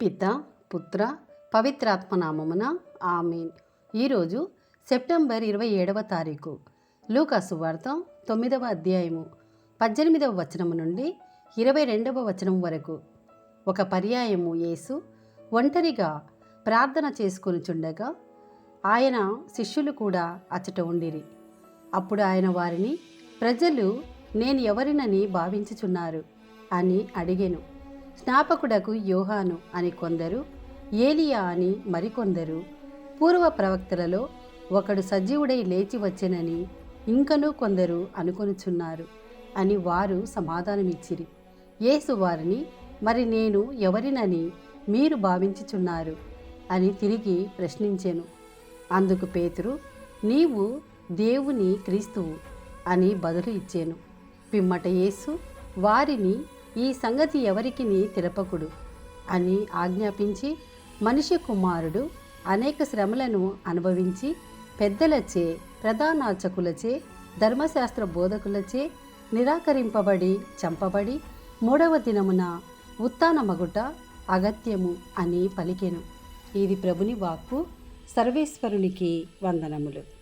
పిత పుత్ర పవిత్రాత్మ నామమున ఆమెన్ ఈరోజు సెప్టెంబర్ ఇరవై ఏడవ తారీఖు. లూకాసు వార్త తొమ్మిదవ అధ్యాయము పద్దెనిమిదవ వచనము నుండి ఇరవై రెండవ వచనం వరకు. ఒక పర్యాయము యేసు ఒంటరిగా ప్రార్థన చేసుకొనుచుండగా ఆయన శిష్యులు కూడా అచ్చట ఉండిరి. అప్పుడు ఆయన వారిని ప్రజలు నేను ఎవరినని భావించుచున్నారు? అని అడిగాను. స్నాపకుడకు యోహాను అని కొందరు ఏలియా అని మరికొందరు. పూర్వ ప్రవక్తలలో ఒకడు సజీవుడై లేచి వచ్చెనని ఇంకనూ కొందరు అనుకొనుచున్నారు అని వారు సమాధానమిచ్చిరి. యేసు వారిని మరి నేను ఎవరినని మీరు భావించుచున్నారు? అని తిరిగి ప్రశ్నించెను. అందుకు పేతురు నీవు దేవుని క్రీస్తువు అని బదులు ఇచ్చాను. పిమ్మట యేసు వారిని ఈ సంగతి ఎవరికిని తెలపకుడు అని ఆజ్ఞాపించి మనిషి కుమారుడు అనేక శ్రమలను అనుభవించి పెద్దలచే ప్రధానార్చకులచే ధర్మశాస్త్ర బోధకులచే నిరాకరింపబడి చంపబడి మూడవ దినమున ఉత్తానమగుట అగత్యము అని పలికెను. ఇది ప్రభుని వాక్కు. సర్వేశ్వరునికి వందనములు.